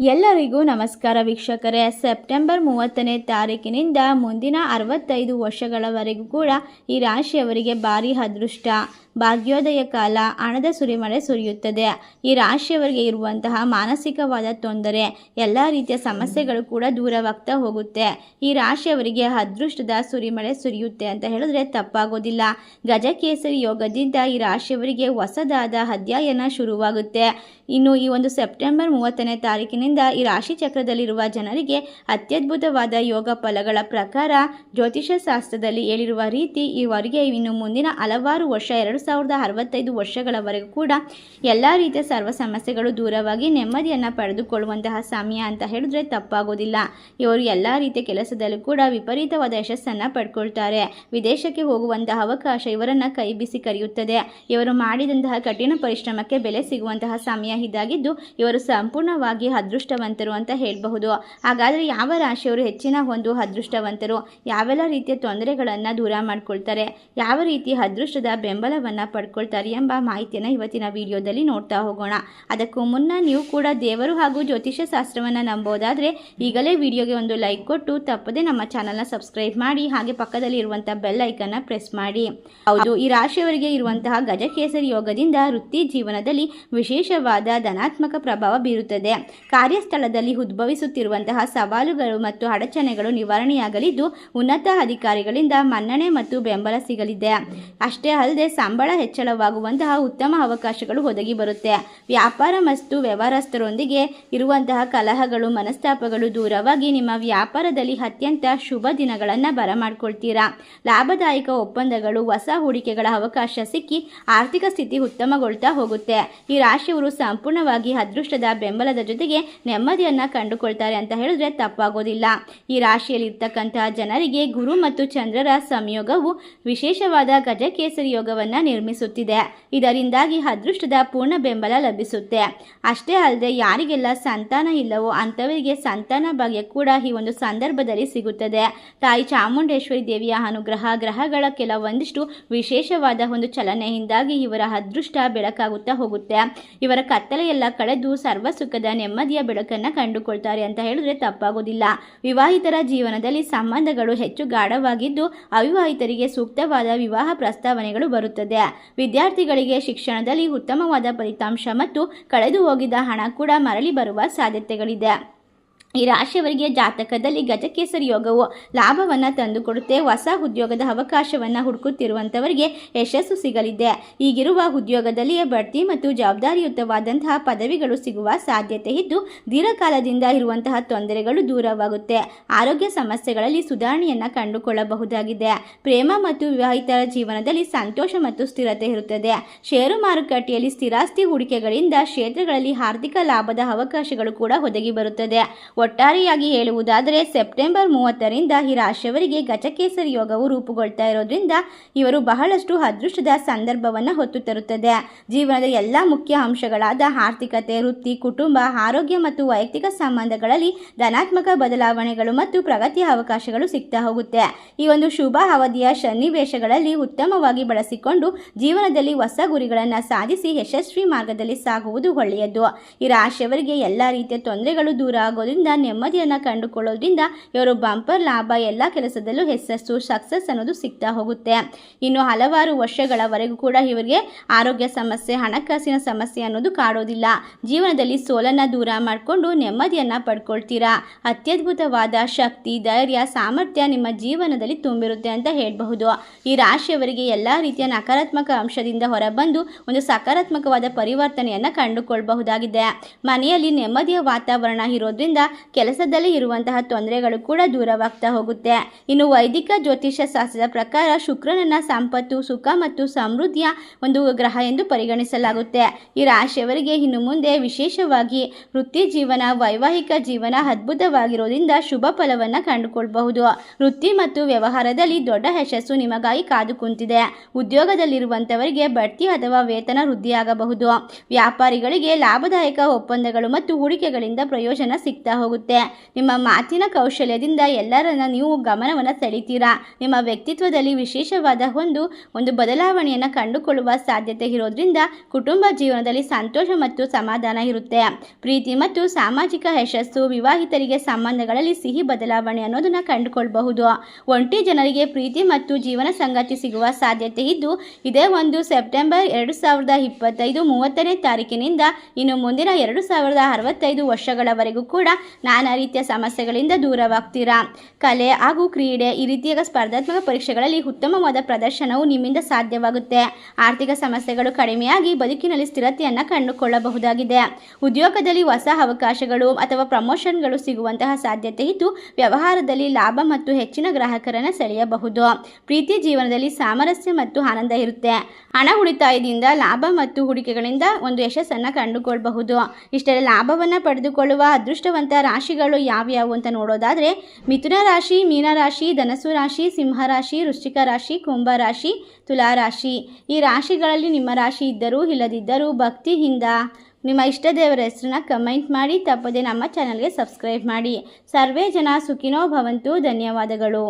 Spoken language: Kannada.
ಎಲ್ಲರಿಗೂ ನಮಸ್ಕಾರ ವೀಕ್ಷಕರೇ. ಸೆಪ್ಟೆಂಬರ್ ಮೂವತ್ತನೇ ತಾರೀಕಿನಿಂದ ಮುಂದಿನ ಅರವತ್ತೈದು ವರ್ಷಗಳವರೆಗೂ ಕೂಡ ಈ ರಾಶಿಯವರಿಗೆ ಭಾರಿ ಅದೃಷ್ಟ. ಭಾಗ್ಯೋದಯ ಕಾಲ ಹಣದ ಸುರಿಮಳೆ ಸುರಿಯುತ್ತದೆ. ಈ ರಾಶಿಯವರಿಗೆ ಇರುವಂತಹ ಮಾನಸಿಕವಾದ ತೊಂದರೆ, ಎಲ್ಲ ರೀತಿಯ ಸಮಸ್ಯೆಗಳು ಕೂಡ ದೂರವಾಗ್ತಾ ಹೋಗುತ್ತೆ. ಈ ರಾಶಿಯವರಿಗೆ ಅದೃಷ್ಟದ ಸುರಿಮಳೆ ಸುರಿಯುತ್ತೆ ಅಂತ ಹೇಳಿದ್ರೆ ತಪ್ಪಾಗೋದಿಲ್ಲ. ಗಜಕೇಸರಿ ಯೋಗದಿಂದ ಈ ರಾಶಿಯವರಿಗೆ ಹೊಸದಾದ ಅಧ್ಯಾಯನ ಶುರುವಾಗುತ್ತೆ. ಇನ್ನು ಈ ಒಂದು ಸೆಪ್ಟೆಂಬರ್ ಮೂವತ್ತನೇ ತಾರೀಕಿನಿಂದ ಈ ರಾಶಿ ಚಕ್ರದಲ್ಲಿರುವ ಜನರಿಗೆ ಅತ್ಯದ್ಭುತವಾದ ಯೋಗ ಫಲಗಳ ಪ್ರಕಾರ ಜ್ಯೋತಿಷ ಶಾಸ್ತ್ರದಲ್ಲಿ ಹೇಳಿರುವ ರೀತಿ ಇವರಿಗೆ ಇನ್ನು ಮುಂದಿನ ಹಲವಾರು ವರ್ಷ, ಎರಡು ಸಾವಿರದ ಅರವತ್ತೈದು ವರ್ಷಗಳವರೆಗೂ ಕೂಡ ಎಲ್ಲ ರೀತಿಯ ಸರ್ವ ಸಮಸ್ಯೆಗಳು ದೂರವಾಗಿ ನೆಮ್ಮದಿಯನ್ನು ಪಡೆದುಕೊಳ್ಳುವಂತಹ ಸಮಯ ಅಂತ ಹೇಳಿದ್ರೆ ತಪ್ಪಾಗೋದಿಲ್ಲ. ಇವರು ಎಲ್ಲ ರೀತಿಯ ಕೆಲಸದಲ್ಲೂ ಕೂಡ ವಿಪರೀತವಾದ ಯಶಸ್ಸನ್ನು ಪಡ್ಕೊಳ್ತಾರೆ. ವಿದೇಶಕ್ಕೆ ಹೋಗುವಂತಹ ಅವಕಾಶ ಇವರನ್ನು ಕೈ ಬಿಸಿ ಕರೆಯುತ್ತದೆ. ಇವರು ಮಾಡಿದಂತಹ ಕಠಿಣ ಪರಿಶ್ರಮಕ್ಕೆ ಬೆಲೆ ಸಿಗುವಂತಹ ಸಮಯ ಇದಾಗಿದ್ದು ಇವರು ಸಂಪೂರ್ಣವಾಗಿ ಅದೃಷ್ಟವಂತರು ಅಂತ ಹೇಳಬಹುದು. ಹಾಗಾದರೆ ಯಾವ ರಾಶಿಯವರು ಹೆಚ್ಚಿನ ಒಂದು ಅದೃಷ್ಟವಂತರು? ಯಾವೆಲ್ಲ ರೀತಿಯ ತೊಂದರೆಗಳನ್ನು ದೂರ ಮಾಡ್ಕೊಳ್ತಾರೆ? ಯಾವ ರೀತಿ ಅದೃಷ್ಟದ ಬೆಂಬಲವನ್ನು ಪಡ್ಕೊಳ್ತಾರೆ ಎಂಬ ಮಾಹಿತಿಯನ್ನು ಇವತ್ತಿನ ವಿಡಿಯೋದಲ್ಲಿ ನೋಡ್ತಾ ಹೋಗೋಣ. ಅದಕ್ಕೂ ಮುನ್ನ ನೀವು ಕೂಡ ದೇವರು ಹಾಗೂ ಜ್ಯೋತಿಷ್ಯ ಶಾಸ್ತ್ರವನ್ನು ನಂಬೋದಾದರೆ ಈಗಲೇ ವಿಡಿಯೋಗೆ ಒಂದು ಲೈಕ್ ಕೊಟ್ಟು ತಪ್ಪದೆ ನಮ್ಮ ಚಾನಲ್ನ ಸಬ್ಸ್ಕ್ರೈಬ್ ಮಾಡಿ, ಹಾಗೆ ಪಕ್ಕದಲ್ಲಿ ಇರುವಂಥ ಬೆಲ್ ಐಕನ್ನ ಪ್ರೆಸ್ ಮಾಡಿ. ಹೌದು, ಈ ರಾಶಿಯವರಿಗೆ ಇರುವಂತಹ ಗಜಕೇಸರಿ ಯೋಗದಿಂದ ವೃತ್ತಿ ಜೀವನದಲ್ಲಿ ವಿಶೇಷವಾದ ಧನಾತ್ಮಕ ಪ್ರಭಾವ ಬೀರುತ್ತದೆ. ಕಾರ್ಯಸ್ಥಳದಲ್ಲಿ ಉದ್ಭವಿಸುತ್ತಿರುವಂತಹ ಸವಾಲುಗಳು ಮತ್ತು ಅಡಚಣೆಗಳು ನಿವಾರಣೆಯಾಗಲಿದ್ದು ಉನ್ನತ ಅಧಿಕಾರಿಗಳಿಂದ ಮನ್ನಣೆ ಮತ್ತು ಬೆಂಬಲ ಸಿಗಲಿದೆ. ಅಷ್ಟೇ ಅಲ್ಲದೆ ಸಂಬಳ ಹೆಚ್ಚಳವಾಗುವಂತಹ ಉತ್ತಮ ಅವಕಾಶಗಳು ಒದಗಿ ಬರುತ್ತೆ. ವ್ಯಾಪಾರ ಮತ್ತು ವ್ಯವಹಾರಸ್ಥರೊಂದಿಗೆ ಇರುವಂತಹ ಕಲಹಗಳು, ಮನಸ್ತಾಪಗಳು ದೂರವಾಗಿ ನಿಮ್ಮ ವ್ಯಾಪಾರದಲ್ಲಿ ಅತ್ಯಂತ ಶುಭ ದಿನಗಳನ್ನು ಬರಮಾಡ್ಕೊಳ್ತೀರಾ? ಲಾಭದಾಯಕ ಒಪ್ಪಂದಗಳು, ಹೊಸ ಹೂಡಿಕೆಗಳ ಅವಕಾಶ ಸಿಕ್ಕಿ ಆರ್ಥಿಕ ಸ್ಥಿತಿ ಉತ್ತಮಗೊಳ್ತಾ ಹೋಗುತ್ತೆ. ಈ ರಾಶಿಯವರು ಸಂಪೂರ್ಣವಾಗಿ ಅದೃಷ್ಟದ ಬೆಂಬಲದ ಜೊತೆಗೆ ನೆಮ್ಮದಿಯನ್ನು ಕಂಡುಕೊಳ್ತಾರೆ ಅಂತ ಹೇಳಿದ್ರೆ ತಪ್ಪಾಗೋದಿಲ್ಲ. ಈ ರಾಶಿಯಲ್ಲಿ ಇರ್ತಕ್ಕಂತಹ ಜನರಿಗೆ ಗುರು ಮತ್ತು ಚಂದ್ರರ ಸಂಯೋಗವು ವಿಶೇಷವಾದ ಗಜಕೇಸರಿ ಯೋಗವನ್ನು ನಿರ್ಮಿಸುತ್ತಿದೆ. ಇದರಿಂದಾಗಿ ಅದೃಷ್ಟದ ಪೂರ್ಣ ಬೆಂಬಲ ಲಭಿಸುತ್ತೆ. ಅಷ್ಟೇ ಅಲ್ಲದೆ ಯಾರಿಗೆಲ್ಲ ಸಂತಾನ ಇಲ್ಲವೋ ಅಂಥವರಿಗೆ ಸಂತಾನ ಭಾಗ್ಯ ಕೂಡ ಈ ಒಂದು ಸಂದರ್ಭದಲ್ಲಿ ಸಿಗುತ್ತದೆ. ತಾಯಿ ಚಾಮುಂಡೇಶ್ವರಿ ದೇವಿಯ ಅನುಗ್ರಹ ಗ್ರಹಗಳ ಕೆಲವೊಂದಿಷ್ಟು ವಿಶೇಷವಾದ ಒಂದು ಚಲನೆಯಿಂದಾಗಿ ಇವರ ಅದೃಷ್ಟ ಬೆಳಕಾಗುತ್ತಾ ಹೋಗುತ್ತೆ. ಇವರ ಕತ್ತಲೆಯೆಲ್ಲ ಕಳೆದು ಸರ್ವ ಸುಖದ ನೆಮ್ಮದಿಯ ಬೆಳಕನ್ನು ಕಂಡುಕೊಳ್ತಾರೆ ಅಂತ ಹೇಳಿದ್ರೆ ತಪ್ಪಾಗೋದಿಲ್ಲ. ವಿವಾಹಿತರ ಜೀವನದಲ್ಲಿ ಸಂಬಂಧಗಳು ಹೆಚ್ಚು ಗಾಢವಾಗಿದ್ದು ಅವಿವಾಹಿತರಿಗೆ ಸೂಕ್ತವಾದ ವಿವಾಹ ಪ್ರಸ್ತಾವನೆಗಳು ಬರುತ್ತದೆ. ವಿದ್ಯಾರ್ಥಿಗಳಿಗೆ ಶಿಕ್ಷಣದಲ್ಲಿ ಉತ್ತಮವಾದ ಫಲಿತಾಂಶ ಮತ್ತು ಕಳೆದು ಹೋಗಿದ್ದ ಹಣ ಕೂಡ ಮರಳಿ ಬರುವ ಸಾಧ್ಯತೆಗಳಿದೆ. ಈ ರಾಶಿಯವರಿಗೆ ಜಾತಕದಲ್ಲಿ ಗಜಕೇಸರಿ ಯೋಗವು ಲಾಭವನ್ನು ತಂದುಕೊಡುತ್ತೆ. ಹೊಸ ಉದ್ಯೋಗದ ಅವಕಾಶವನ್ನು ಹುಡುಕುತ್ತಿರುವಂಥವರಿಗೆ ಯಶಸ್ಸು ಸಿಗಲಿದೆ. ಈಗಿರುವ ಉದ್ಯೋಗದಲ್ಲಿಯೇ ಬಡ್ತಿ ಮತ್ತು ಜವಾಬ್ದಾರಿಯುತವಾದಂತಹ ಪದವಿಗಳು ಸಿಗುವ ಸಾಧ್ಯತೆ ಇದ್ದು, ದೀರ್ಘಕಾಲದಿಂದ ಇರುವಂತಹ ತೊಂದರೆಗಳು ದೂರವಾಗುತ್ತೆ. ಆರೋಗ್ಯ ಸಮಸ್ಯೆಗಳಲ್ಲಿ ಸುಧಾರಣೆಯನ್ನು ಕಂಡುಕೊಳ್ಳಬಹುದಾಗಿದೆ. ಪ್ರೇಮ ಮತ್ತು ವಿವಾಹಿತರ ಜೀವನದಲ್ಲಿ ಸಂತೋಷ ಮತ್ತು ಸ್ಥಿರತೆ ಇರುತ್ತದೆ. ಷೇರು ಮಾರುಕಟ್ಟೆಯಲ್ಲಿ ಸ್ಥಿರಾಸ್ತಿ ಹೂಡಿಕೆಗಳಿಂದ ಕ್ಷೇತ್ರಗಳಲ್ಲಿ ಆರ್ಥಿಕ ಲಾಭದ ಅವಕಾಶಗಳು ಕೂಡ ಒದಗಿ ಬರುತ್ತದೆ. ಒಟ್ಟಾರೆಯಾಗಿ ಹೇಳುವುದಾದರೆ ಸೆಪ್ಟೆಂಬರ್ ಮೂವತ್ತರಿಂದ ಈ ರಾಶಿಯವರಿಗೆ ಗಜಕೇಸರಿ ಯೋಗವು ರೂಪುಗೊಳ್ತಾ ಇರೋದ್ರಿಂದ ಇವರು ಬಹಳಷ್ಟು ಅದೃಷ್ಟದ ಸಂದರ್ಭವನ್ನು ಹೊತ್ತು ತರುತ್ತದೆ. ಜೀವನದ ಎಲ್ಲ ಮುಖ್ಯ ಅಂಶಗಳಾದ ಆರ್ಥಿಕತೆ, ವೃತ್ತಿ, ಕುಟುಂಬ, ಆರೋಗ್ಯ ಮತ್ತು ವೈಯಕ್ತಿಕ ಸಂಬಂಧಗಳಲ್ಲಿ ಧನಾತ್ಮಕ ಬದಲಾವಣೆಗಳು ಮತ್ತು ಪ್ರಗತಿಯ ಅವಕಾಶಗಳು ಸಿಗ್ತಾ ಹೋಗುತ್ತೆ. ಈ ಒಂದು ಶುಭ ಅವಧಿಯ ಸನ್ನಿವೇಶಗಳಲ್ಲಿ ಉತ್ತಮವಾಗಿ ಬಳಸಿಕೊಂಡು ಜೀವನದಲ್ಲಿ ಹೊಸ ಗುರಿಗಳನ್ನು ಸಾಧಿಸಿ ಯಶಸ್ವಿ ಮಾರ್ಗದಲ್ಲಿ ಸಾಗುವುದು ಒಳ್ಳೆಯದು. ಈ ರಾಶಿಯವರಿಗೆ ಎಲ್ಲ ರೀತಿಯ ತೊಂದರೆಗಳು ದೂರ ಆಗೋದ್ರಿಂದ ನೆಮ್ಮದಿಯನ್ನು ಕಂಡುಕೊಳ್ಳೋದ್ರಿಂದ ಇವರು ಬಂಪರ್, ಲಾಭ, ಎಲ್ಲ ಕೆಲಸದಲ್ಲೂ ಯಶಸ್ಸು ಸಕ್ಸಸ್ ಅನ್ನೋದು ಸಿಗ್ತಾ ಹೋಗುತ್ತೆ. ಇನ್ನು ಹಲವಾರು ವರ್ಷಗಳವರೆಗೂ ಕೂಡ ಇವರಿಗೆ ಆರೋಗ್ಯ ಸಮಸ್ಯೆ, ಹಣಕಾಸಿನ ಸಮಸ್ಯೆ ಅನ್ನೋದು ಕಾಡೋದಿಲ್ಲ. ಜೀವನದಲ್ಲಿ ಸೋಲನ್ನು ದೂರ ಮಾಡಿಕೊಂಡು ನೆಮ್ಮದಿಯನ್ನು ಪಡ್ಕೊಳ್ತೀರಾ? ಅತ್ಯದ್ಭುತವಾದ ಶಕ್ತಿ, ಧೈರ್ಯ, ಸಾಮರ್ಥ್ಯ ನಿಮ್ಮ ಜೀವನದಲ್ಲಿ ತುಂಬಿರುತ್ತೆ ಅಂತ ಹೇಳಬಹುದು. ಈ ರಾಶಿಯವರಿಗೆ ಎಲ್ಲ ರೀತಿಯ ನಕಾರಾತ್ಮಕ ಅಂಶದಿಂದ ಹೊರಬಂದು ಒಂದು ಸಕಾರಾತ್ಮಕವಾದ ಪರಿವರ್ತನೆಯನ್ನು ಕಂಡುಕೊಳ್ಳಬಹುದಾಗಿದೆ ಮನೆಯಲ್ಲಿ ನೆಮ್ಮದಿಯ ವಾತಾವರಣ ಇರೋದ್ರಿಂದ ಕೆಲಸದಲ್ಲಿ ಇರುವಂತಹ ತೊಂದರೆಗಳು ಕೂಡ ದೂರವಾಗ್ತಾ ಹೋಗುತ್ತೆ. ಇನ್ನು ವೈದಿಕ ಜ್ಯೋತಿಷ ಶಾಸ್ತ್ರದ ಪ್ರಕಾರ ಶುಕ್ರನನ್ನ ಸಂಪತ್ತು, ಸುಖ ಮತ್ತು ಸಮೃದ್ಧಿಯ ಒಂದು ಗ್ರಹ ಎಂದು ಪರಿಗಣಿಸಲಾಗುತ್ತೆ. ಈ ರಾಶಿಯವರಿಗೆ ಇನ್ನು ಮುಂದೆ ವಿಶೇಷವಾಗಿ ವೃತ್ತಿ ಜೀವನ, ವೈವಾಹಿಕ ಜೀವನ ಅದ್ಭುತವಾಗಿರೋದ್ರಿಂದ ಶುಭ ಫಲವನ್ನು ಕಂಡುಕೊಳ್ಬಹುದು. ವೃತ್ತಿ ಮತ್ತು ವ್ಯವಹಾರದಲ್ಲಿ ದೊಡ್ಡ ಯಶಸ್ಸು ನಿಮಗಾಗಿ ಕಾದು ಕುಂತಿದೆ ಉದ್ಯೋಗದಲ್ಲಿರುವಂತವರಿಗೆ ಬಡ್ತಿ ಅಥವಾ ವೇತನ ವೃದ್ಧಿಯಾಗಬಹುದು. ವ್ಯಾಪಾರಿಗಳಿಗೆ ಲಾಭದಾಯಕ ಒಪ್ಪಂದಗಳು ಮತ್ತು ಹೂಡಿಕೆಗಳಿಂದ ಪ್ರಯೋಜನ ಸಿಗ್ತಾ ಹೋಗುತ್ತೆ. ನಿಮ್ಮ ಮಾತಿನ ಕೌಶಲ್ಯದಿಂದ ಎಲ್ಲರನ್ನ ನೀವು ಗಮನವನ್ನು ಸೆಳಿತೀರಾ? ನಿಮ್ಮ ವ್ಯಕ್ತಿತ್ವದಲ್ಲಿ ವಿಶೇಷವಾದ ಒಂದು ಒಂದು ಬದಲಾವಣೆಯನ್ನು ಕಂಡುಕೊಳ್ಳುವ ಸಾಧ್ಯತೆ ಇರೋದ್ರಿಂದ ಕುಟುಂಬ ಜೀವನದಲ್ಲಿ ಸಂತೋಷ ಮತ್ತು ಸಮಾಧಾನ ಇರುತ್ತೆ. ಪ್ರೀತಿ ಮತ್ತು ಸಾಮಾಜಿಕ ಯಶಸ್ಸು ವಿವಾಹಿತರಿಗೆ ಸಂಬಂಧಗಳಲ್ಲಿ ಸಿಹಿ ಬದಲಾವಣೆ ಅನ್ನೋದನ್ನ ಕಂಡುಕೊಳ್ಬಹುದು. ಒಂಟಿ ಜನರಿಗೆ ಪ್ರೀತಿ ಮತ್ತು ಜೀವನ ಸಂಗಾತಿ ಸಿಗುವ ಸಾಧ್ಯತೆ ಇದ್ದು, ಇದೇ ಒಂದು ಸೆಪ್ಟೆಂಬರ್ ಎರಡು ಸಾವಿರದ ಇಪ್ಪತ್ತೈದು ಮೂವತ್ತನೇ ತಾರೀಕಿನಿಂದ ಇನ್ನು ಮುಂದಿನ ಎರಡು ಸಾವಿರದ ಅರವತ್ತೈದು ವರ್ಷಗಳವರೆಗೂ ಕೂಡ ನಾನಾ ರೀತಿಯ ಸಮಸ್ಯೆಗಳಿಂದ ದೂರವಾಗ್ತೀರಾ? ಕಲೆ ಹಾಗೂ ಕ್ರೀಡೆ ಈ ರೀತಿಯ ಸ್ಪರ್ಧಾತ್ಮಕ ಪರೀಕ್ಷೆಗಳಲ್ಲಿ ಉತ್ತಮವಾದ ಪ್ರದರ್ಶನವು ನಿಮ್ಮಿಂದ ಸಾಧ್ಯವಾಗುತ್ತೆ. ಆರ್ಥಿಕ ಸಮಸ್ಯೆಗಳು ಕಡಿಮೆಯಾಗಿ ಬದುಕಿನಲ್ಲಿ ಸ್ಥಿರತೆಯನ್ನು ಕಂಡುಕೊಳ್ಳಬಹುದಾಗಿದೆ. ಉದ್ಯೋಗದಲ್ಲಿ ಹೊಸ ಅವಕಾಶಗಳು ಅಥವಾ ಪ್ರಮೋಷನ್ಗಳು ಸಿಗುವಂತಹ ಸಾಧ್ಯತೆ ಇದ್ದು, ವ್ಯವಹಾರದಲ್ಲಿ ಲಾಭ ಮತ್ತು ಹೆಚ್ಚಿನ ಗ್ರಾಹಕರನ್ನು ಸೆಳೆಯಬಹುದು. ಪ್ರೀತಿ ಜೀವನದಲ್ಲಿ ಸಾಮರಸ್ಯ ಮತ್ತು ಆನಂದ ಇರುತ್ತೆ. ಹಣ ಉಳಿತಾಯದಿಂದ ಲಾಭ ಮತ್ತು ಹೂಡಿಕೆಗಳಿಂದ ಒಂದು ಯಶಸ್ಸನ್ನು ಕಂಡುಕೊಳ್ಳಬಹುದು ಇಷ್ಟರ ಲಾಭವನ್ನು ಪಡೆದುಕೊಳ್ಳುವ ಅದೃಷ್ಟವಂತ ರಾಶಿಗಳು ಯಾವ್ಯಾವು ಅಂತ ನೋಡೋದಾದರೆ ಮಿಥುನ ರಾಶಿ ಮೀನರಾಶಿ ಧನಸು ರಾಶಿ ಸಿಂಹರಾಶಿ ವೃಶ್ಚಿಕ ರಾಶಿ, ಕುಂಭ ರಾಶಿ, ತುಲಾ ರಾಶಿ. ಈ ರಾಶಿಗಳಲ್ಲಿ ನಿಮ್ಮ ರಾಶಿ ಇದ್ದರೂ ಇಲ್ಲದಿದ್ದರೂ ಭಕ್ತಿಯಿಂದ ನಿಮ್ಮ ಇಷ್ಟ ದೇವರ ಹೆಸರನ್ನ ಕಮೆಂಟ್ ಮಾಡಿ, ತಪ್ಪದೆ ನಮ್ಮ ಚಾನಲ್ಗೆ ಸಬ್ಸ್ಕ್ರೈಬ್ ಮಾಡಿ. ಸರ್ವೇ ಜನ ಸುಖಿನೋ ಭವಂತು, ಧನ್ಯವಾದಗಳು.